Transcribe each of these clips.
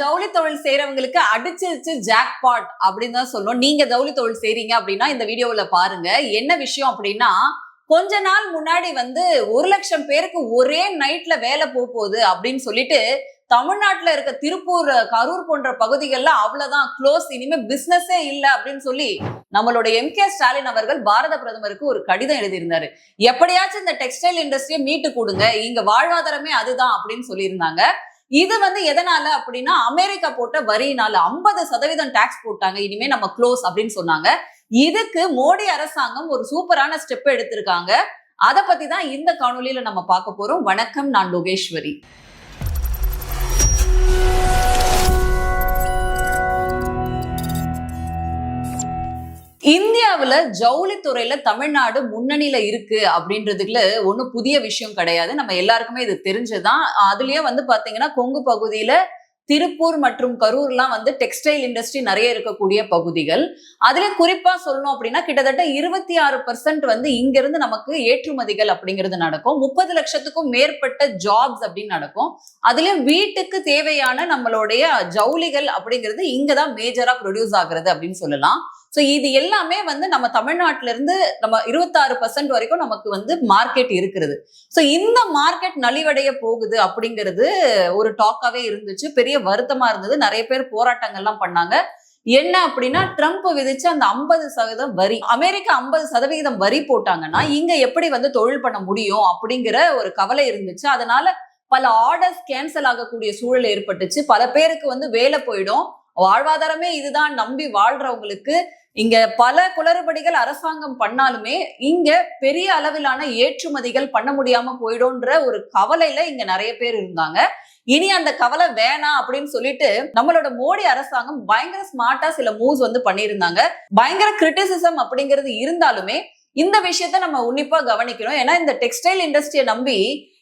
ஜவுளி தொழில் செய்யறவங்களுக்கு அடிச்சிருச்சு ஜாக்பாட் அப்படின்னு தான் சொல்லுவோம் நீங்க ஜவுளி தொழில் செய்றீங்க அப்படின்னா இந்த வீடியோவில் பாருங்க. என்ன விஷயம் அப்படின்னா கொஞ்ச நாள் முன்னாடி வந்து ஒரு லட்சம் பேருக்கு ஒரே நைட்ல வேலை போக போகுது அப்படின்னு சொல்லிட்டு தமிழ்நாட்டுல இருக்க திருப்பூர் கரூர் போன்ற பகுதிகள்ல அவ்வளவுதான். க்ளோஸ் இனிமே பிசினஸே இல்லை அப்படின்னு சொல்லி நம்மளோட எம் கே ஸ்டாலின் அவர்கள் பாரத பிரதமருக்கு ஒரு கடிதம் எழுதியிருந்தாரு. எப்படியாச்சும் இந்த டெக்ஸ்டைல் இண்டஸ்ட்ரியை மீட்டு கொடுங்க. இங்க வாழ்வாதாரமே அதுதான் அப்படின்னு சொல்லியிருந்தாங்க. இது வந்து எதனால அப்படின்னா அமெரிக்கா போட்ட வரியினால ஐம்பது சதவீதம் டாக்ஸ் போட்டாங்க. இனிமே நம்ம க்ளோஸ் அப்படின்னு சொன்னாங்க. இதுக்கு மோடி அரசாங்கம் ஒரு சூப்பரான ஸ்டெப் எடுத்திருக்காங்க. அதை பத்தி தான் இந்த காணொலியில நம்ம பார்க்க போறோம். வணக்கம் நான் லோகேஸ்வரி. இந்தியாவில் ஜவுளித்துறையில தமிழ்நாடு முன்னணியில இருக்கு அப்படின்றதுல ஒன்றும் புதிய விஷயம் கிடையாது. நம்ம எல்லாருக்குமே இது தெரிஞ்சுதான். அதுலயே வந்து பாத்தீங்கன்னா கொங்கு பகுதியில திருப்பூர் மற்றும் கரூர்லாம் வந்து டெக்ஸ்டைல் இண்டஸ்ட்ரி நிறைய இருக்கக்கூடிய பகுதிகள். அதுல குறிப்பா சொல்லணும் அப்படின்னா கிட்டத்தட்ட இருபத்தி ஆறு பர்சன்ட் வந்து இங்கிருந்து நமக்கு ஏற்றுமதிகள் அப்படிங்கிறது நடக்கும். முப்பது லட்சத்துக்கும் மேற்பட்ட ஜாப்ஸ் அப்படின்னு நடக்கும். அதுலயும் வீட்டுக்கு தேவையான நம்மளுடைய ஜவுளிகள் அப்படிங்கிறது இங்கதான் மேஜரா ப்ரொடியூஸ் ஆகுறது அப்படின்னு சொல்லலாம். ஸோ இது எல்லாமே வந்து நம்ம தமிழ்நாட்டில இருந்து நம்ம இருபத்தாறு பர்சன்ட் வரைக்கும் நமக்கு வந்து மார்க்கெட் இருக்கிறது. ஸோ இந்த மார்க்கெட் நலிவடைய போகுது அப்படிங்கிறது ஒரு டாக்காவே இருந்துச்சு. பெரிய வருத்தமா இருந்தது. நிறைய பேர் போராட்டங்கள்லாம் பண்ணாங்க. என்ன அப்படின்னா ட்ரம்ப் விதிச்ச அந்த ஐம்பது சதவீதம் வரி அமெரிக்கா ஐம்பது சதவிகிதம் வரி போட்டாங்கன்னா இங்க எப்படி வந்து தொழில் பண்ண முடியும் அப்படிங்கிற ஒரு கவலை இருந்துச்சு. அதனால பல ஆர்டர்ஸ் கேன்சல் ஆகக்கூடிய சூழல் ஏற்பட்டுச்சு. பல பேருக்கு வந்து வேலை போயிடும். வாழ்வாதாரமே இதுதான். நம்பி வாழ்றவங்களுக்கு இங்க பல குளறுபடிகள் அரசாங்கம் பண்ணாலுமே இங்க பெரிய அளவிலான ஏற்றுமதிகள் பண்ண முடியாம போயிடும்ன்ற ஒரு கவலையில இங்க நிறைய பேர் இருந்தாங்க. இனி அந்த கவலை வேணாம் அப்படின்னு சொல்லிட்டு நம்மளோட மோடி அரசாங்கம் பயங்கர ஸ்மார்ட்டா சில மூவ்ஸ் வந்து பண்ணியிருந்தாங்க. பயங்கர கிரிட்டிசிசம் அப்படிங்கிறது இருந்தாலுமே இந்த விஷயத்த நம்ம உன்னிப்பா கவனிக்கணும். ஏன்னா இந்த டெக்ஸ்டைல் இண்டஸ்ட்ரியை நம்பி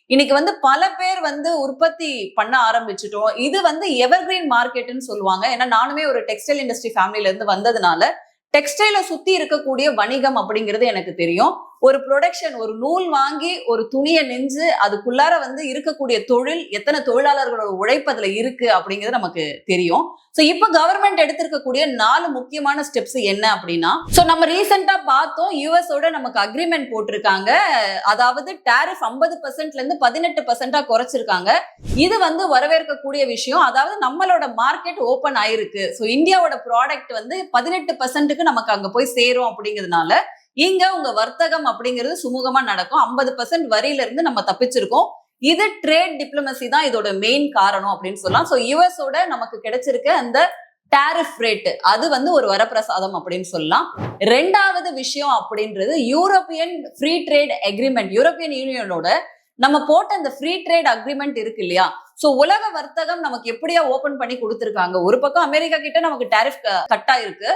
இன்னைக்கு வந்து பல பேர் வந்து உற்பத்தி பண்ண ஆரம்பிச்சிட்டோம். இது வந்து எவர்கிரீன் மார்க்கெட்னு சொல்லுவாங்க. ஏன்னா நானுமே ஒரு டெக்ஸ்டைல் இண்டஸ்ட்ரி ஃபேமிலியில இருந்து வந்ததுனால டெக்ஸ்டைலை சுத்தி இருக்கக்கூடிய வணிகம் அப்படிங்கிறது எனக்கு தெரியும். ஒரு ப்ரொடக்ஷன் ஒரு நூல் வாங்கி ஒரு துணியை நெஞ்சு அதுக்குள்ளார வந்து இருக்கக்கூடிய தொழில் எத்தனை தொழிலாளர்களோட உழைப்பு அதுல இருக்கு அப்படிங்கிறது நமக்கு தெரியும். ஸோ இப்போ கவர்மெண்ட் எடுத்திருக்கக்கூடிய நாலு முக்கியமான ஸ்டெப்ஸ் என்ன அப்படின்னா ஸோ நம்ம ரீசெண்டா பார்த்தோம் யூஎஸோட நமக்கு அக்ரிமெண்ட் போட்டிருக்காங்க. அதாவது டேரிஃப் ஐம்பது பர்சன்ட்ல இருந்து பதினெட்டு பர்சன்டா குறைச்சிருக்காங்க. இது வந்து வரவேற்கக்கூடிய விஷயம். அதாவது நம்மளோட மார்க்கெட் ஓப்பன் ஆயிருக்கு. ஸோ இந்தியாவோட ப்ராடக்ட் வந்து பதினெட்டு பர்சன்ட்டுக்கு நமக்கு அங்கே போய் சேரும் அப்படிங்கிறதுனால இங்க உங்க வர்த்தகம் அப்படிங்கிறது சுமூகமா நடக்கும். ஐம்பது பர்சன்ட் வரியில இருந்து நம்ம தப்பிச்சிருக்கோம். இது ட்ரேட் டிப்ளமசி தான் இதோட மெயின் காரணம் அப்படின்னு சொல்லலாம். ஸோ யூஎஸோட நமக்கு கிடைச்சிருக்க அந்த டேரிஃப் ரேட் அது வந்து ஒரு வரப்பிரசாதம் அப்படின்னு சொல்லலாம். ரெண்டாவது விஷயம் அப்படின்றது European free trade agreement European யூனியனோட நம்ம போட்ட அந்த ஃப்ரீ ட்ரேட் அக்ரிமெண்ட் இருக்கு இல்லையா? ஸோ உலக வர்த்தகம் நமக்கு எப்படியா ஓபன் பண்ணி கொடுத்துருக்காங்க? ஒரு பக்கம் அமெரிக்கா கிட்ட நமக்கு டேரிஃப் கட்டாயிருக்கு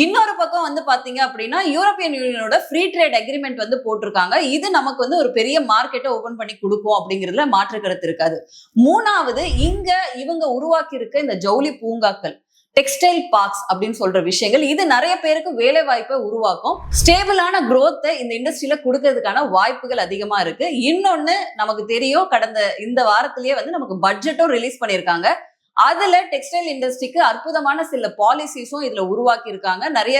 இன்னொரு பக்கம் வந்து பாத்தீங்க அப்படின்னா யூரோப்பியன் யூனியனோட ஃப்ரீ ட்ரேட் அக்ரிமெண்ட் வந்து போட்டிருக்காங்க. இது நமக்கு வந்து ஒரு பெரிய மார்க்கெட்டை ஓபன் பண்ணி கொடுக்கும் அப்படிங்கிறதுல மாற்று கருத்து இருக்காது. மூணாவது இங்க இவங்க உருவாக்கி இருக்க இந்த ஜவுளி பூங்காக்கள் டெக்ஸ்டைல் பார்க்ஸ் அப்படின்னு சொல்ற விஷயங்கள் இது நிறைய பேருக்கு வேலை வாய்ப்பை உருவாக்கும் ஸ்டேபிளான குரோத்தை இந்த இண்டஸ்ட்ரியில கொடுக்கறதுக்கான வாய்ப்புகள் அதிகமா இருக்கு. இன்னொன்னு நமக்கு தெரியும் கடந்த இந்த வாரத்திலேயே வந்து நமக்கு பட்ஜெட்டும் ரிலீஸ் பண்ணியிருக்காங்க. அதுல டெக்ஸ்டைல் இண்டஸ்ட்ரிக்கு அற்புதமான சில பாலிசிஸும் இதுல உருவாக்கி இருக்காங்க நிறைய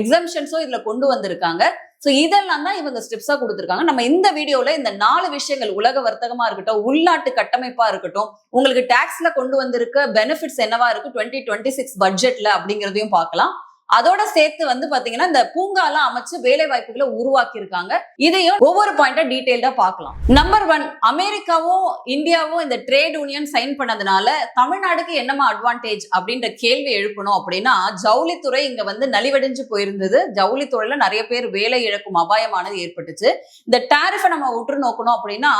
எக்ஸம்ஷன்ஸும் இதுல கொண்டு வந்திருக்காங்க. ஸோ இதெல்லாம் தான் இவங்க ஸ்டெப்ஸா கொடுத்துருக்காங்க. நம்ம இந்த வீடியோல இந்த நாலு விஷயங்கள் உலக வர்த்தகமா இருக்கட்டும் உள்நாட்டு கட்டமைப்பா இருக்கட்டும் உங்களுக்கு டாக்ஸ்ல கொண்டு வந்திருக்க பெனிஃபிட்ஸ் என்னவா இருக்கு டுவெண்ட்டி டுவெண்ட்டி சிக்ஸ் பட்ஜெட்ல அப்படிங்கிறதையும் பார்க்கலாம். அதோட சேர்த்து வந்து பாத்தீங்கன்னா இந்த பூங்காலாம் அமைச்சு வேலை வாய்ப்புகளை உருவாக்கி இருக்காங்க இதையும் ஒவ்வொரு பாயிண்டா டீடைல்டா பார்க்கலாம். நம்பர் ஒன் அமெரிக்காவும் இந்தியாவும் இந்த ட்ரேட் யூனியன் சைன் பண்ணதுனால தமிழ்நாடுக்கு என்னமா அட்வான்டேஜ் அப்படின்ற கேள்வி எழுப்பணும் அப்படின்னா ஜவுளித்துறை இங்க வந்து நலிவடைஞ்சு போயிருந்தது. ஜவுளித்துறையில நிறைய பேர் வேலை இழக்கும் அபாயமானது ஏற்பட்டுச்சு. இந்த டாரிஃபை நம்ம உற்று நோக்கணும் அப்படின்னா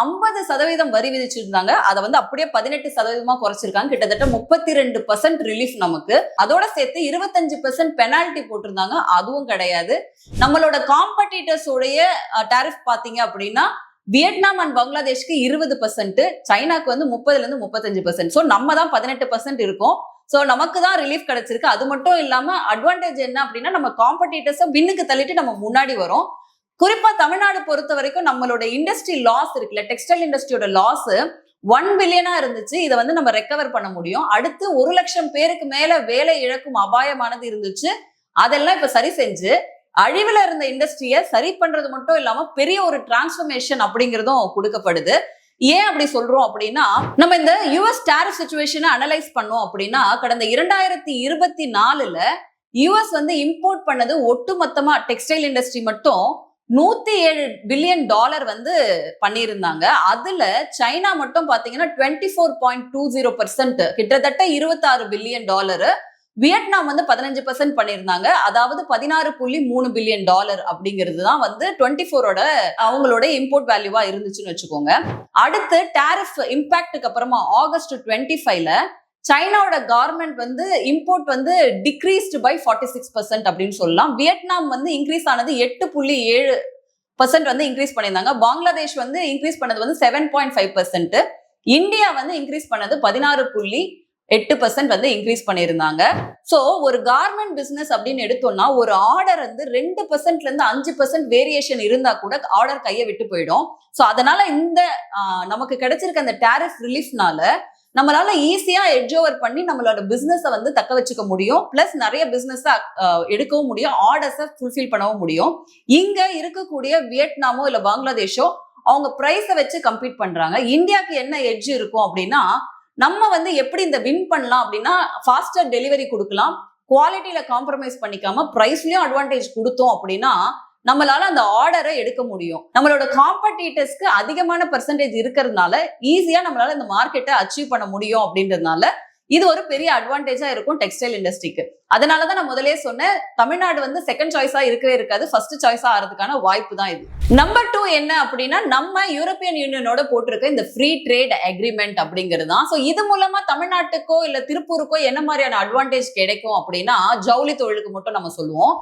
ஐம்பது சதவீதம் வரி விதிச்சிருந்தாங்க. அதை வந்து அப்படியே பதினெட்டு சதவீதமா குறைச்சிருக்காங்க. கிட்டத்தட்ட முப்பத்தி ரெண்டு பர்சன்ட் ரிலீஃப் நமக்கு. அதோட சேர்த்து இருபத்தஞ்சு பெர்சன்ட் பெனால்டி போட்டிருந்தாங்க. அதுவும் கிடையாது. நம்மளோட காம்படிட்டர்ஸ் உடைய டாரிஃப் பாத்தீங்க அப்படின்னா வியட்நாம் அண்ட் பங்களாதேஷ்க்கு இருபது பர்சன்ட் சைனாக்கு வந்து முப்பதுல இருந்து முப்பத்தஞ்சு பர்சன்ட் ஸோ நம்ம தான் பதினெட்டு பர்சன்ட் இருக்கும். ஸோ நமக்கு தான் ரிலீஃப் கிடைச்சிருக்கு. அது மட்டும் இல்லாம அட்வான்டேஜ் என்ன அப்படின்னா நம்ம காம்படிட்டர்ஸை பின்னுக்கு தள்ளிட்டு நம்ம முன்னாடி வரோம். குறிப்பா தமிழ்நாடு பொறுத்த வரைக்கும் நம்மளோட இண்டஸ்ட்ரி லாஸ் இருக்குல்ல டெக்ஸ்டைல் இண்டஸ்ட்ரியோட லாஸ் ஒன் பில்லியனா இருந்துச்சு. இதை வந்து நம்ம ரெக்கவர் பண்ண முடியும். அடுத்து ஒரு லட்சம் பேருக்கு மேல வேலை இழக்கும் அபாயமானது இருந்துச்சு. அதெல்லாம் இப்ப சரி செஞ்சு அழிவுல இருந்த இண்டஸ்ட்ரியை சரி பண்றது மட்டும் இல்லாம பெரிய ஒரு டிரான்ஸ்பர்மேஷன் அப்படிங்கிறதும் கொடுக்கப்படுது. ஏன் அப்படி சொல்றோம் அப்படின்னா நம்ம இந்த யுஎஸ் டேரிஃப் சுச்சுவேஷனை அனலைஸ் பண்ணோம் அப்படின்னா கடந்த இரண்டாயிரத்தி இருபத்தி நாலுல யுஎஸ் வந்து இம்போர்ட் பண்ணது ஒட்டுமொத்தமா டெக்ஸ்டைல் இண்டஸ்ட்ரி மட்டும் நூத்தி ஏழு பில்லியன் டாலர் வந்து பண்ணியிருந்தாங்க. அதுல சைனா மட்டும் பாத்தீங்கன்னா twenty four point two zero percent கிட்டத்தட்ட இருபத்தாறு பில்லியன் டாலரு வியட்நாம் வந்து பதினஞ்சு பர்சன்ட் பண்ணியிருந்தாங்க. அதாவது பதினாறு புள்ளி மூணு பில்லியன் டாலர் அப்படிங்கிறது தான் வந்து டுவெண்ட்டி ஃபோரோட அவங்களோட இம்போர்ட் வேல்யூவா இருந்துச்சுன்னு வச்சுக்கோங்க. அடுத்து டேரிஃப் இம்பாக்டுக்கு அப்புறமா ஆகஸ்ட் டுவெண்ட்டி ஃபைவ்ல சைனாவோட கார்மெண்ட் வந்து இம்போர்ட் வந்து decreased by forty six percent அப்படின்னு சொல்லலாம். வியட்நாம் வந்து இன்க்ரீஸ் ஆனது எட்டு புள்ளி ஏழு பர்சன்ட் வந்து இன்க்ரீஸ் பண்ணியிருந்தாங்க. பங்களாதேஷ் வந்து இன்க்ரீஸ் பண்ணது வந்து seven point five percent India வந்து இன்க்ரீஸ் பண்ணது பதினாறு புள்ளி எட்டு பர்சன்ட் வந்து இன்க்ரீஸ் பண்ணியிருந்தாங்க. ஸோ ஒரு கார்மெண்ட் பிஸ்னஸ் அப்படின்னு எடுத்தோம்னா ஒரு ஆர்டர் வந்து ரெண்டு பர்சன்ட்ல இருந்து அஞ்சு பர்சன்ட் வேரியேஷன் இருந்தா கூட ஆர்டர் கையை விட்டு போயிடும். ஸோ அதனால இந்த நமக்கு கிடைச்சிருக்க அந்த டேரிஃப் ரிலீஃப்னால நம்மளால ஈஸியா எட்ஜ் ஓவர் பண்ணி நம்மளோட பிசினஸை வந்து தக்க வச்சுக்க முடியும். பிளஸ் நிறைய பிசினஸ் எடுக்கவும் முடியும். ஆர்டர்ஸை ஃபுல்ஃபில் பண்ணவும் முடியும். இங்க இருக்கக்கூடிய வியட்நாமோ இல்ல பங்களாதேஷோ அவங்க ப்ரைஸை வச்சு கம்பீட் பண்றாங்க. இந்தியாவுக்கு என்ன எட்ஜ் இருக்கும் அப்படின்னா நம்ம வந்து எப்படி இந்த வின் பண்ணலாம் அப்படின்னா ஃபாஸ்டர் டெலிவரி கொடுக்கலாம். குவாலிட்டியில காம்ப்ரமைஸ் பண்ணிக்காம ப்ரைஸ்லயும் அட்வான்டேஜ் கொடுத்தோம் அப்படின்னா நம்மளால அந்த ஆர்டரை எடுக்க முடியும். நம்மளோட காம்படிட்டர்ஸ்க்கு அதிகமான பெர்சன்டேஜ் இருக்கிறதுனால ஈஸியா நம்மளால இந்த மார்க்கெட்டை அச்சீவ் பண்ண முடியும் அப்படின்றதுனால இது ஒரு பெரிய அட்வான்டேஜா இருக்கும் டெக்ஸ்டைல் இண்டஸ்ட்ரிக்கு அதனாலதான் நான் முதலே சொன்னேன் தமிழ்நாடு வந்து செகண்ட் சாய்ஸா இருக்கவே இருக்காது ஃபர்ஸ்ட் சாய்ஸா ஆறதுக்கான வாய்ப்பு தான் இது. நம்பர் டூ என்ன அப்படின்னா நம்ம யூரோப்பியன் யூனியனோட போட்டிருக்க இந்த ஃப்ரீ ட்ரேட் அக்ரிமெண்ட் அப்படிங்கிறது தான். ஸோ இது மூலமா தமிழ்நாட்டுக்கோ இல்ல திருப்பூருக்கோ என்ன மாதிரியான அட்வான்டேஜ் கிடைக்கும் அப்படின்னா ஜவுளி தொழிலுக்கு மட்டும் நம்ம சொல்லுவோம்.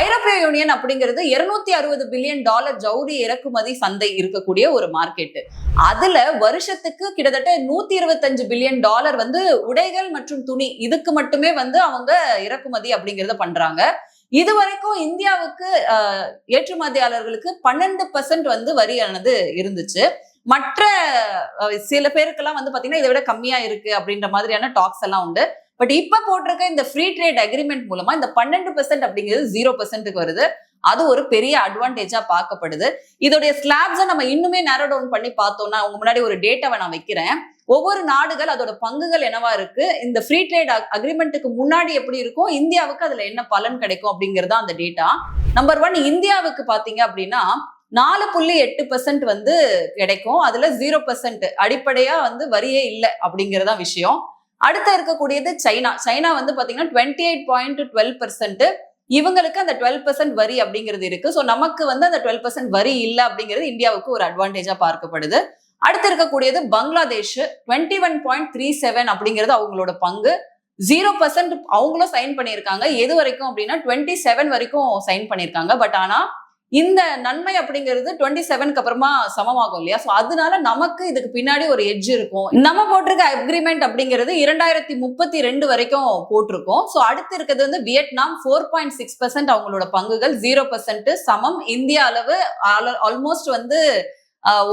ஐரோப்பிய யூனியன் அப்படிங்கிறது இருநூத்தி அறுபது பில்லியன் டாலர் ஜவுளி இறக்குமதி சந்தை இருக்கக்கூடிய ஒரு மார்க்கெட் அதுல வருஷத்துக்கு கிட்டத்தட்ட நூத்தி இருபத்தஞ்சு பில்லியன் டாலர் வந்து உடை உடைகள் மற்றும் துணி இதுக்கு மட்டுமே வந்து அவங்க இறக்குமதி அப்படிங்கிறத பண்றாங்க. இது வரைக்கும் இந்தியாவுக்கு ஏற்றுமதியாளர்களுக்கு பன்னெண்டு பர்சன்ட் வந்து வரியானது இருந்துச்சு. மற்ற சில பேருக்கெல்லாம் வந்து பாத்தீங்கன்னா இதை விட கம்மியா இருக்கு அப்படின்ற மாதிரியான டாக்ஸ் எல்லாம் உண்டு. பட் இப்ப போட்டிருக்க இந்த ஃப்ரீ ட்ரேட் அக்ரிமெண்ட் மூலமா இந்த பன்னெண்டு பெர்சென்ட் அப்படிங்கிறது ஜீரோ பெர்சென்ட்டுக்கு வருது. அது ஒரு பெரிய அட்வான்டேஜா பார்க்கப்படுது. இதோடைய ஸ்லாப்ஸை நம்ம இன்னுமே நேரோ டவுன் பண்ணி பார்த்தோம்னா உங்க முன்னாடி ஒரு டேட்டாவை நான் வைக்கிறேன். ஒவ்வொரு நாடுகள் அதோட பங்குகள் என்னவா இருக்கு? இந்த ஃப்ரீ ட்ரேட் அக்ரிமெண்ட்டுக்கு முன்னாடி எப்படி இருக்கும்? இந்தியாவுக்கு அதுல என்ன பலன் கிடைக்கும் அப்படிங்கிறதா அந்த டேட்டா நம்பர் ஒன் இந்தியாவுக்கு பாத்தீங்க அப்படின்னா நாலு புள்ளி எட்டு பெர்சென்ட் வந்து கிடைக்கும். அதுல ஜீரோ பெர்சென்ட் அடிப்படையா வந்து வரியே இல்லை அப்படிங்கிறதா விஷயம். அடுத்து இருக்கக்கூடியது சைனா. சைனா வந்து பாத்தீங்கன்னா twenty eight point twelve percent இவங்களுக்கு அந்த டுவெல் பெர்சென்ட் வரி அப்படிங்கிறது இருக்கு. ஸோ நமக்கு வந்து அந்த டுவெல் பெர்சென்ட் வரி இல்லை அப்படிங்கிறது இந்தியாவுக்கு ஒரு அட்வான்டேஜா பார்க்கப்படுது. அடுத்து இருக்கக்கூடியது Bangladesh twenty one point three seven அப்படிங்கிறது அவங்களோட பங்கு. ஜீரோ பர்சன்ட் அவங்களும் சைன் பண்ணியிருக்காங்க. எது வரைக்கும் அப்படின்னா டுவெண்ட்டி செவன் வரைக்கும் சைன் பண்ணியிருக்காங்க. பட் ஆனால் இந்த நன்மை அப்படிங்கிறது டுவெண்ட்டி செவனுக்கு அப்புறமா சமமாகும் இல்லையா? ஸோ அதனால நமக்கு இதுக்கு பின்னாடி ஒரு எட்ஜ் இருக்கும். நம்ம போட்டிருக்க அக்ரிமெண்ட் அப்படிங்கிறது இரண்டாயிரத்தி முப்பத்தி ரெண்டு வரைக்கும் போட்டிருக்கோம். ஸோ அடுத்து இருக்கிறது வந்து Vietnam four point six percent அவங்களோட பங்குகள். ஜீரோ பர்சன்ட் சமம். இந்திய அளவு ஆல்மோஸ்ட் வந்து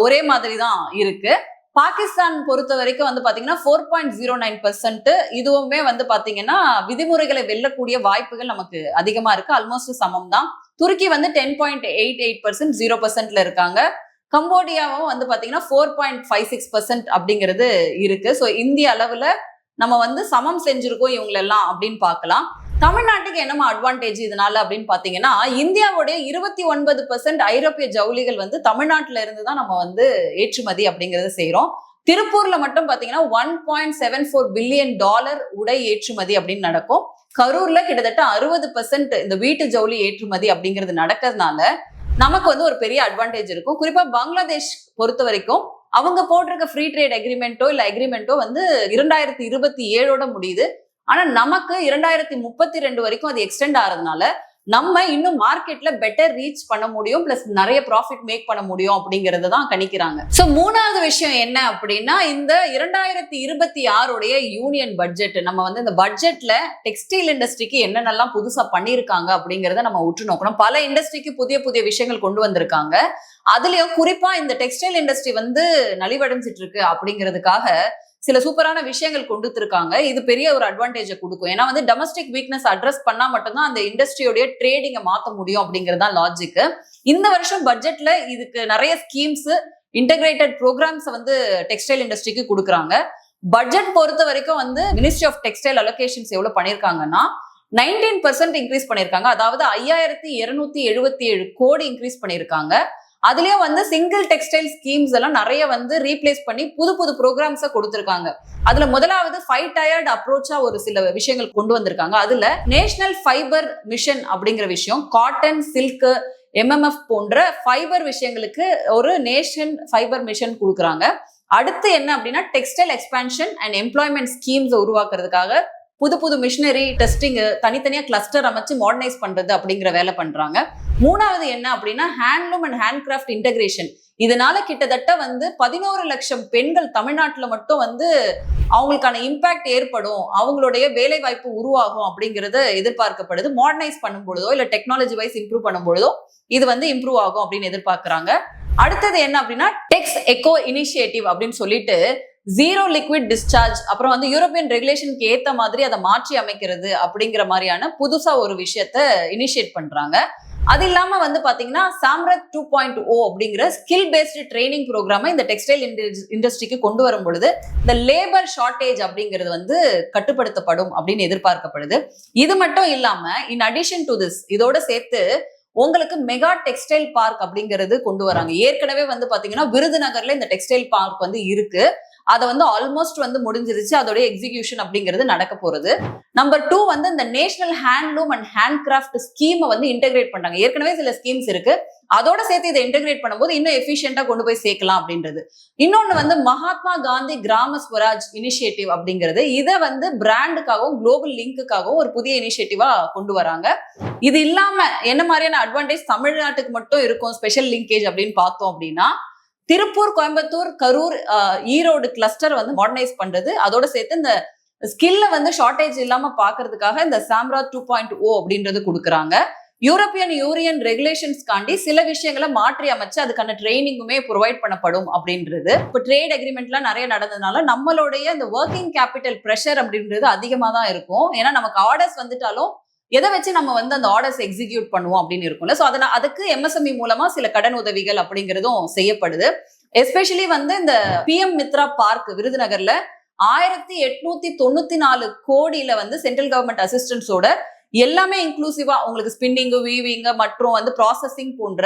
ஒரே மாதிரி தான் இருக்கு. பாகிஸ்தான் பொறுத்த வரைக்கும் வந்து பாத்தீங்கன்னா four point zero nine percent இதுவுமே வந்து பாத்தீங்கன்னா விதிமுறைகளை வெல்லக்கூடிய வாய்ப்புகள் நமக்கு அதிகமா இருக்கு. ஆல்மோஸ்ட் சமம் தான் துருக்கி வந்து ten point eight eight percent zero பர்சன்ட்ல இருக்காங்க. கம்போடியாவும் வந்து பாத்தீங்கன்னா four point five six percent அப்படிங்கிறது இருக்கு. ஸோ இந்திய அளவுல நம்ம வந்து சமம் செஞ்சிருக்கோம் இவங்களெல்லாம் அப்படின்னு பார்க்கலாம். தமிழ்நாட்டுக்கு என்னமா அட்வான்டேஜ் இதனால அப்படின்னு பாத்தீங்கன்னா இந்தியாவுடைய இருபத்தி ஒன்பது பெர்சென்ட் ஐரோப்பிய ஜவுளிகள் வந்து தமிழ்நாட்டுல இருந்து தான் நம்ம வந்து ஏற்றுமதி அப்படிங்கறத செய்யறோம் திருப்பூர்ல மட்டும் பாத்தீங்கன்னா one point seven four billion dollar உடை ஏற்றுமதி அப்படின்னு நடக்கும். கரூர்ல கிட்டத்தட்ட அறுபது பெர்சென்ட் இந்த வீட்டு ஜவுளி ஏற்றுமதி அப்படிங்கிறது நடக்கிறதுனால நமக்கு வந்து ஒரு பெரிய அட்வான்டேஜ் இருக்கும். குறிப்பா பங்களாதேஷ் பொறுத்த வரைக்கும் அவங்க போட்டிருக்க ஃப்ரீ ட்ரேட் அக்ரிமெண்ட்டோ இல்ல அக்ரிமெண்ட்டோ வந்து இரண்டாயிரத்தி இருபத்தி ஏழோட முடியுது. ஆனா நமக்கு இரண்டாயிரத்தி முப்பத்தி ரெண்டு வரைக்கும் அது எக்ஸ்டெண்ட் ஆகிறதுனால நம்ம இன்னும் மார்க்கெட்ல பெட்டர் ரீச் பண்ண முடியும் பிளஸ் நிறைய ப்ராஃபிட் மேக் பண்ண முடியும் அப்படிங்கறத தான் கணிக்கிறாங்க. சோ மூணாவது விஷயம் என்ன அப்படின்னா இந்த இரண்டாயிரத்தி இருபத்தி ஆறுடைய யூனியன் பட்ஜெட் நம்ம வந்து இந்த பட்ஜெட்ல டெக்ஸ்டைல் இண்டஸ்ட்ரிக்கு என்னென்னலாம் புதுசா பண்ணியிருக்காங்க அப்படிங்கறத நம்ம உற்று நோக்கணும். பல இண்டஸ்ட்ரிக்கு புதிய புதிய விஷயங்கள் கொண்டு வந்திருக்காங்க. அதுலயும் குறிப்பா இந்த டெக்ஸ்டைல் இண்டஸ்ட்ரி வந்து நலிவடைஞ்சிட்டு இருக்கு அப்படிங்கிறதுக்காக சில சூப்பரான விஷயங்கள் கொண்டு இருக்காங்க இது பெரிய ஒரு அட்வான்டேஜை கொடுக்கும். ஏன்னா வந்து டொமஸ்டிக் வீக்னஸ் அட்ரஸ் பண்ணா மட்டும்தான் அந்த இண்டஸ்ட்ரியோடைய ட்ரேடிங்கை மாற்ற முடியும் அப்படிங்கிறது தான் லாஜிக் இந்த வருஷம் பட்ஜெட்ல இதுக்கு நிறைய ஸ்கீம்ஸ் இன்டகிரேட்டட் ப்ரோக்ராம்ஸ் வந்து டெக்ஸ்டைல் இண்டஸ்ட்ரிக்கு கொடுக்குறாங்க. பட்ஜெட் பொறுத்த வரைக்கும் வந்து மினிஸ்ட்ரி ஆஃப் டெக்ஸ்டைல் அலோகேஷன்ஸ் எவ்வளவு பண்ணியிருக்காங்கன்னா நைன்டீன் பர்சன்ட் இன்க்ரீஸ் பண்ணியிருக்காங்க அதாவது ஐயாயிரத்தி இருநூத்தி எழுபத்தி ஏழு கோடி இன்க்ரீஸ் பண்ணியிருக்காங்க அதுலயும் வந்து சிங்கிள் டெக்ஸ்டைல் ஸ்கீம்ஸ் எல்லாம் நிறைய வந்து ரீப்ளேஸ் பண்ணி புது புது ப்ரோக்ராம்ஸை கொடுத்துருக்காங்க. அதுல முதலாவது ஃபைவ் டயர்ட் அப்ரோச்சா ஒரு சில விஷயங்கள் கொண்டு வந்திருக்காங்க. அதுல நேஷனல் ஃபைபர் மிஷன் அப்படிங்கிற விஷயம் காட்டன் சில்க் எம்எம்எஃப் போன்ற ஃபைபர் விஷயங்களுக்கு ஒரு நேஷன் ஃபைபர் மிஷன் கொடுக்குறாங்க. அடுத்து என்ன அப்படின்னா textile expansion and employment schemes உருவாக்குறதுக்காக புது புது மிஷினரி டெஸ்டிங் தனித்தனியா கிளஸ்டர் அமைச்சு மாடர்னைஸ் பண்றது அப்படிங்கிற வேலை பண்றாங்க. மூணாவது என்ன அப்படின்னா handloom and hand craft integration இதனால கிட்டத்தட்ட வந்து பதினோரு லட்சம் பெண்கள் தமிழ்நாட்டில் மட்டும் வந்து அவங்களுக்கான இம்பாக்ட் ஏற்படும். அவங்களுடைய வேலை வாய்ப்பு உருவாகும் அப்படிங்கறது எதிர்பார்க்கப்படுது. மாடர்னைஸ் பண்ணும் பொழுதோ இல்ல டெக்னாலஜி வைஸ் இம்ப்ரூவ் பண்ணும் பொழுதோ இது வந்து இம்ப்ரூவ் ஆகும் அப்படின்னு எதிர்பார்க்குறாங்க. அடுத்தது என்ன அப்படின்னா டெக்ஸ் எக்கோ இனிஷியேட்டிவ் அப்படின்னு சொல்லிட்டு ஜீரோ லிக்விட் டிஸ்சார்ஜ் அப்புறம் வந்து யூரோப்பியன் ரெகுலேஷனுக்கு ஏத்த மாதிரி அதை மாற்றி அமைக்கிறது அப்படிங்கிற மாதிரியான புதுசா ஒரு விஷயத்த இனிஷியேட் பண்றாங்க. அது இல்லாம வந்து பாத்தீங்கன்னா சாம்ரத் டூ பாயிண்ட் ஓ அப்படிங்கிற ஸ்கில் பேஸ்டு ட்ரைனிங் ப்ரோக்ராமை இந்த டெக்ஸ்டைல் இண்டஸ்ட்ரிக்கு கொண்டு வரும் பொழுது இந்த லேபர் ஷார்டேஜ் அப்படிங்கிறது வந்து கட்டுப்படுத்தப்படும் அப்படின்னு எதிர்பார்க்கப்படுது. இது மட்டும் இல்லாம இன் அடிஷன் டு திஸ் இதோட சேர்த்து உங்களுக்கு மெகா டெக்ஸ்டைல் பார்க் அப்படிங்கிறது கொண்டு வராங்க. ஏற்கனவே வந்து பாத்தீங்கன்னா விருதுநகர்ல இந்த டெக்ஸ்டைல் பார்க் வந்து இருக்கு. அதை வந்து ஆல்மோஸ்ட் வந்து முடிஞ்சிருச்சு. அதோடைய எக்ஸிகியூஷன் அப்படிங்கிறது நடக்க போறது. நம்பர் டூ வந்து இந்த national handloom and hand craft ஸ்கீமை வந்து இன்டெகிரேட் பண்றாங்க. ஏற்கனவே சில ஸ்கீம்ஸ் இருக்கு. அதோட சேர்த்து இதை இன்டெகிரேட் பண்ணும்போது இன்னும் எஃபிஷியண்டா கொண்டு போய் சேர்க்கலாம் அப்படின்றது. இன்னொன்னு வந்து மகாத்மா காந்தி கிராம ஸ்வராஜ் இனிஷியேட்டிவ் அப்படிங்கிறது. இதை வந்து பிராண்டுக்காகவும் குளோபல் லிங்க்குக்காகவும் ஒரு புதிய இனிஷியேட்டிவா கொண்டு வராங்க. இது இல்லாம என்ன மாதிரியான அட்வான்டேஜ் தமிழ்நாட்டுக்கு மட்டும் இருக்கும் ஸ்பெஷல் லிங்கேஜ் அப்படின்னு பார்த்தோம் அப்படின்னா திருப்பூர் கோயம்புத்தூர் கரூர் ஈரோடு கிளஸ்டர் வந்து மாடர்னைஸ் பண்றது. அதோட சேர்த்து இந்த ஸ்கில்ல வந்து ஷார்டேஜ் இல்லாம பாக்குறதுக்காக இந்த சாம்ரா டூ பாயிண்ட் ஓ அப்படின்றது கொடுக்குறாங்க. யூரோப்பியன் யூனியன் ரெகுலேஷன்ஸ்காண்டி சில விஷயங்களை மாற்றி அமைச்சு அதுக்கான ட்ரைனிங்குமே ப்ரொவைட் பண்ணப்படும் அப்படின்றது. இப்போ ட்ரேட் அக்ரிமெண்ட்லாம் நிறைய நடந்ததுனால நம்மளுடைய இந்த ஒர்க்கிங் கேபிட்டல் ப்ரெஷர் அப்படின்றது அதிகமாக தான் இருக்கும். ஏன்னா நமக்கு ஆர்டர்ஸ் வந்துட்டாலும் எதை வச்சு நம்ம வந்து அந்த ஆர்டர்ஸ் எக்ஸிக்யூட் பண்ணுவோம் அப்படின்னு இருக்கும்ல. ஸோ அதனால் அதுக்கு எம்எஸ்எம்இ மூலமா சில கடன் உதவிகள் அப்படிங்கிறதும் செய்யப்படுது. எஸ்பெஷலி வந்து இந்த பிஎம் மித்ரா பார்க் விருதுநகர்ல ஆயிரத்தி எட்நூத்தி தொண்ணூத்தி நாலு கோடியில வந்து சென்ட்ரல் கவர்மெண்ட் அசிஸ்டன்ஸோட எல்லாமே இன்க்ளூசிவா உங்களுக்கு ஸ்பின்னிங் வீவிங் மற்றும் வந்து ப்ராசஸிங் போன்ற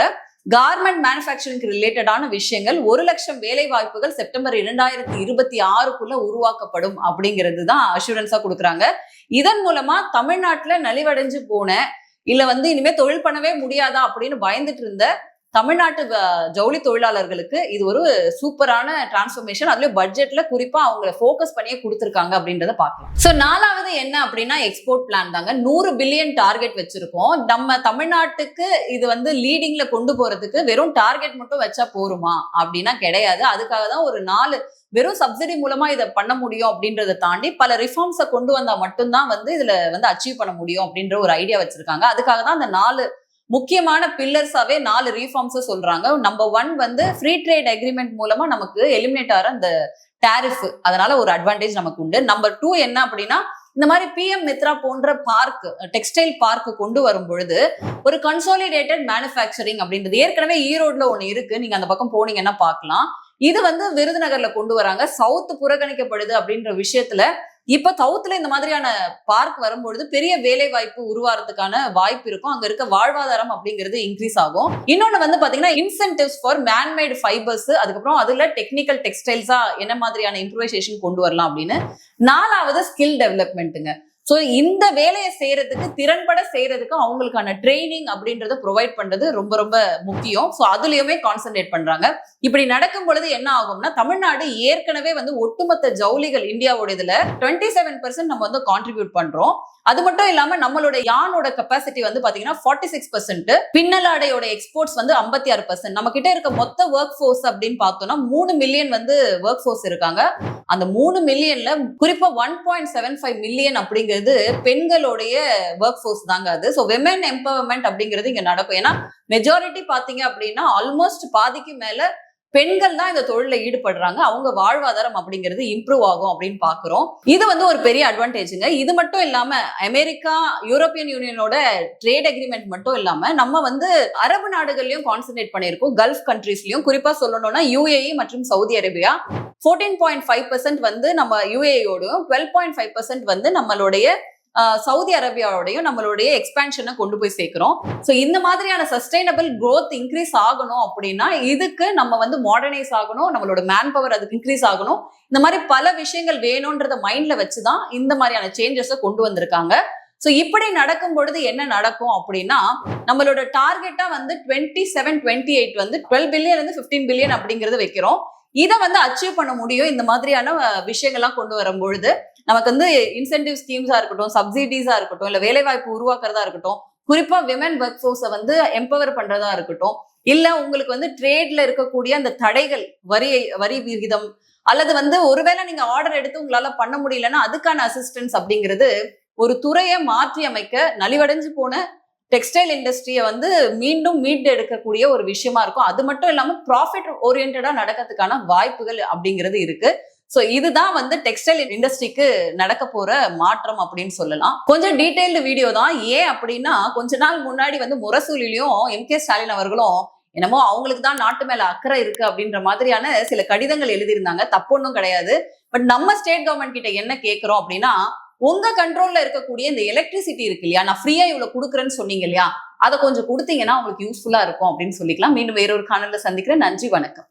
கார்மெண்ட் மேனுஃபேக்சரிங் ரிலேட்டடான விஷயங்கள் ஒரு லட்சம் வேலை வாய்ப்புகள் செப்டம்பர் இரண்டாயிரத்தி இருபத்தி ஆறுக்குள்ள உருவாக்கப்படும் அப்படிங்கிறது தான் அஷூரன்ஸா கொடுக்குறாங்க. இதன் மூலமா தமிழ்நாட்டுல நலிவடைஞ்சு போன இல்ல வந்து இனிமே தொழில் பண்ணவே முடியாதா அப்படின்னு பயந்துட்டு இருந்த தமிழ்நாட்டு ஜவுளி தொழிலாளர்களுக்கு இது ஒரு சூப்பரான டிரான்ஸ்ஃபர்மேஷன் அதுலயும் பட்ஜெட்ல குறிப்பா அவங்கள ஃபோக்கஸ் பண்ணியே கொடுத்துருக்காங்க அப்படின்றத பார்க்கலாம். ஸோ நாலாவது என்ன அப்படின்னா எக்ஸ்போர்ட் பிளான் தாங்க. நூறு பில்லியன் டார்கெட் வச்சிருக்கோம். நம்ம தமிழ்நாட்டுக்கு இது வந்து லீடிங்ல கொண்டு போறதுக்கு வெறும் டார்கெட் மட்டும் வச்சா போருமா? அப்படின்னா கிடையாது. அதுக்காக தான் ஒரு நாலு வெறும் சப்சிடி மூலமா இதை பண்ண முடியும் அப்படின்றத தாண்டி பல ரிஃபார்ம்ஸை கொண்டு வந்தா மட்டும்தான் வந்து இதுல வந்து அச்சீவ் பண்ண முடியும் அப்படின்ற ஒரு ஐடியா வச்சிருக்காங்க. அதுக்காக தான் அந்த நாலு முக்கியமான பில்லர்ஸாவே நாலு ரீஃபார்ம்ஸ் சொல்றாங்க. நம்பர் ஒன் வந்து ஃப்ரீ ட்ரேட் அக்ரிமெண்ட் மூலமா நமக்கு எலிமினேட் ஆகிற அந்த டேரிஃப் அதனால ஒரு அட்வான்டேஜ் நமக்கு உண்டு. நம்பர் டூ என்ன அப்படின்னா இந்த மாதிரி பிஎம் மித்ரா போன்ற பார்க் டெக்ஸ்டைல் பார்க் கொண்டு வரும் பொழுது ஒரு கன்சாலிடேட்டட் மேனுஃபேக்சரிங் அப்படின்றது. ஏற்கனவே ஈரோட்ல ஒன்று இருக்கு. நீங்க அந்த பக்கம் போனீங்கன்னா பார்க்கலாம். இது வந்து விருதுநகர்ல கொண்டு வராங்க. சவுத் புறக்கணிக்கப்படுது அப்படின்ற விஷயத்துல இப்ப சவுத்துல இந்த மாதிரியான பார்க் வரும்பொழுது பெரிய வேலை வாய்ப்பு உருவாறதுக்கான வாய்ப்பு இருக்கும். அங்க இருக்க வாழ்வாதாரம் அப்படிங்கிறது இன்க்ரீஸ் ஆகும். இன்னொன்னு வந்து பாத்தீங்கன்னா இன்சென்டிவ்ஸ் ஃபார் மேன்மேடு ஃபைபர்ஸ் அதுக்கப்புறம் அதுல டெக்னிக்கல் டெக்ஸ்டைல்ஸா என்ன மாதிரியான இம்ப்ரூவைசேஷன் கொண்டு வரலாம் அப்படின்னு. நாலாவது ஸ்கில் டெவலப்மெண்ட்டுங்க ஸோ இந்த வேலையை செய்யறதுக்கு திறன்பட செய்யறதுக்கு அவங்களுக்கான ட்ரைனிங் அப்படின்றத ப்ரொவைட் பண்றது ரொம்ப ரொம்ப முக்கியம். ஸோ அதுலயுமே கான்சென்ட்ரேட் பண்றாங்க. இப்படி நடக்கும் பொழுது என்ன ஆகும்னா தமிழ்நாடு ஏற்கனவே வந்து ஒட்டுமொத்த ஜவுளிகள் இந்தியாவோட இதுல டுவெண்ட்டி செவன் பர்சன்ட் நம்ம வந்து கான்ட்ரிபியூட் பண்றோம். அது மட்டும் இல்லாம நம்மளோட யானோட கெப்பாசிட்டி வந்து பாத்தீங்கன்னா ஃபார்ட்டி சிக்ஸ் பர்சன்ட் பின்னலாடையோட எக்ஸ்போர்ட்ஸ் வந்து ஐம்பத்தி ஆறு பர்சன்ட் நம்ம கிட்ட இருக்க மொத்த ஒர்க் ஃபோர்ஸ் அப்படின்னு பார்த்தோம்னா மூணு மில்லியன் வந்து ஒர்க் ஃபோர்ஸ் இருக்காங்க. அந்த மூணு மில்லியன்ல குறிப்பா one point seven five million அப்படிங்கிறது பெண்களுடைய ஒர்க் ஃபோர்ஸ் தாங்க அது. ஸோ விமன் எம்பவர்மெண்ட் அப்படிங்கிறது இங்க நடக்கும். ஏன்னா மெஜாரிட்டி பாத்தீங்க அப்படின்னா ஆல்மோஸ்ட் பாதிக்கு மேல பெண்கள் தான் இந்த தொழில ஈடுபடுறாங்க. அவங்க வாழ்வாதாரம் அப்படிங்கிறது இம்ப்ரூவ் ஆகும் அப்படின்னு பாக்குறோம். இது வந்து ஒரு பெரிய அட்வான்டேஜுங்க இது மட்டும் இல்லாம அமெரிக்கா யூரோப்பியன் யூனியனோட ட்ரேட் அக்ரிமெண்ட் மட்டும் இல்லாம நம்ம வந்து அரபு நாடுகள்லயும் கான்சென்ட்ரேட் பண்ணியிருக்கோம். கல்ஃப் கண்ட்ரீஸ்லயும் குறிப்பா சொல்லணும்னா யூஏஇ மற்றும் Saudi Arabia fourteen point five percent வந்து நம்ம யுஏயோடையும் டுவெல் பாயிண்ட் ஃபைவ் பர்சன்ட் வந்து நம்மளுடைய சவுதி அரேபியாவோடையும் நம்மளுடைய எக்ஸ்பேன்ஷனை கொண்டு போய் சேர்க்கிறோம். ஸோ இந்த மாதிரியான சஸ்டைனபிள் க்ரோத் இன்க்ரீஸ் ஆகணும் அப்படின்னா இதுக்கு நம்ம வந்து மாடர்னைஸ் ஆகணும் நம்மளோட மேன் பவர் அதுக்கு இன்க்ரீஸ் ஆகணும். இந்த மாதிரி பல விஷயங்கள் வேணும்ன்றத மைண்ட்ல வச்சுதான் இந்த மாதிரியான சேஞ்சஸை கொண்டு வந்திருக்காங்க. ஸோ இப்படி நடக்கும் பொழுது என்ன நடக்கும் அப்படின்னா நம்மளோட டார்கெட்டா வந்து டுவெண்ட்டி செவன் டுவெண்ட்டி எயிட் வந்து டுவெல் பில்லியன் இருந்து ஃபிஃப்டீன் பில்லியன் அப்படிங்கிறது வைக்கிறோம். இதை வந்து அச்சீவ் பண்ண முடியும். இந்த மாதிரியான விஷயங்கள்லாம் கொண்டு வரும் பொழுது நமக்கு வந்து இன்சென்டிவ் ஸ்கீம்ஸா இருக்கட்டும் சப்சிடிஸா இருக்கட்டும் இல்ல வேலைவாய்ப்பு உருவாக்குறதா இருக்கட்டும் குறிப்பா விமன் ஒர்க் ஃபோர்ஸை வந்து எம்பவர் பண்றதா இருக்கட்டும் இல்ல உங்களுக்கு வந்து ட்ரேட்ல இருக்கக்கூடிய அந்த தடைகள் வரி வரி விகிதம் அல்லது வந்து ஒருவேளை நீங்க ஆர்டர் எடுத்து உங்களால பண்ண முடியலன்னா அதுக்கான அசிஸ்டன்ஸ் அப்படிங்கிறது ஒரு துறையை மாற்றி அமைக்க நலிவடைஞ்சு போன டெக்ஸ்டைல் இண்டஸ்ட்ரியை வந்து மீண்டும் மீட்டு எடுக்கக்கூடிய ஒரு விஷயமா இருக்கும். அது மட்டும் இல்லாமல் ப்ராஃபிட் ஓரியன்டா நடக்கிறதுக்கான வாய்ப்புகள் அப்படிங்கிறது இருக்கு. ஸோ இதுதான் வந்து டெக்ஸ்டைல் இண்டஸ்ட்ரிக்கு நடக்க போற மாற்றம் அப்படின்னு சொல்லலாம். கொஞ்சம் டீட்டெயில்டு வீடியோ தான். ஏன் அப்படின்னா கொஞ்ச நாள் முன்னாடி வந்து முரசூலிலையும் எம் கே ஸ்டாலின் அவர்களும் என்னமோ அவங்களுக்கு தான் நாட்டு மேல அக்கறை இருக்கு அப்படின்ற மாதிரியான சில கடிதங்கள் எழுதியிருந்தாங்க. தப்பொன்னும் கிடையாது. பட் நம்ம ஸ்டேட் கவர்மெண்ட் கிட்ட என்ன கேட்கிறோம் அப்படின்னா உங்க கண்ட்ரோல்ல இருக்கக்கூடிய இந்த எலக்ட்ரிசிட்டி இருக்கு இல்லையா? நான் ஃப்ரீயா இவ்வளவு கொடுக்குறேன்னு சொன்னீங்க இல்லையா? அதை கொஞ்சம் கொடுத்தீங்கன்னா உங்களுக்கு யூஸ்ஃபுல்லா இருக்கும் அப்படின்னு சொல்லிக்கலாம். மீண்டும் வேறொரு காணொலியில் சந்திக்கிறேன். நன்றி வணக்கம்.